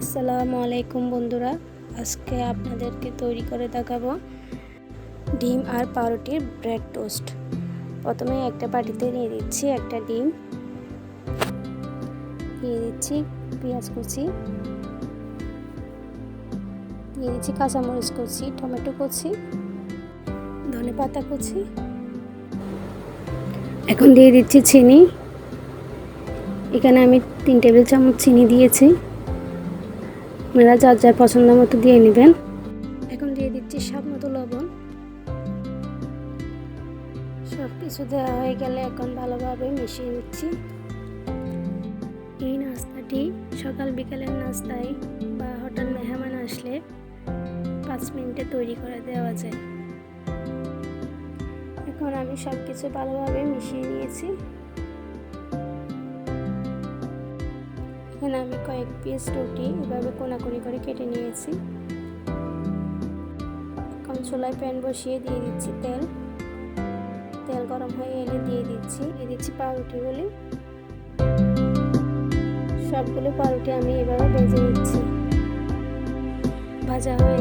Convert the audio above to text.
আসসালামু আলাইকুম বন্ধুরা, আজকে আপনাদেরকে তৈরি করে দেখাবো ডিম আর পাউরুটির ব্রেড টোস্ট। প্রথমে একটা বাটিতে নিয়ে দিচ্ছি একটা ডিম। দিয়ে দিচ্ছি পেঁয়াজ কুচি। দিয়ে দিচ্ছি কাঁচামরিচ কুচি, টমেটো কুচি, ধনে পাতা কুচি। এখন দিয়ে দিচ্ছি চিনি। এখানে আমি তিন টেবিল চামচ চিনি দিয়েছি। আপনারা যার যার পছন্দ মতো দিয়ে নেবেন। এখন দিয়ে দিচ্ছি স্বাদ মতো লবণ। সব কিছু দেওয়া হয়ে গেলে এখন ভালোভাবে মিশিয়ে নিচ্ছি। এই নাস্তাটি সকাল বিকালের নাস্তায় বা হঠাৎ মেহমান আসলে পাঁচ মিনিটে তৈরি করে দেওয়া যায়। এখন আমি সব কিছু ভালোভাবে মিশিয়ে নিয়েছি। এখানে আমি কয়েক পিস রুটি এভাবে কোনাকুনি করে কেটে নিয়েছি। এখন চুলায় প্যান বসিয়ে দিয়ে দিচ্ছি তেল। তেল গরম হয়ে এলে দিয়ে দিচ্ছি। দিয়ে দিচ্ছি পাউরুটিগুলি। সবগুলো পাউরুটি আমি এভাবে ভেজে নিচ্ছি। ভাজা হয়ে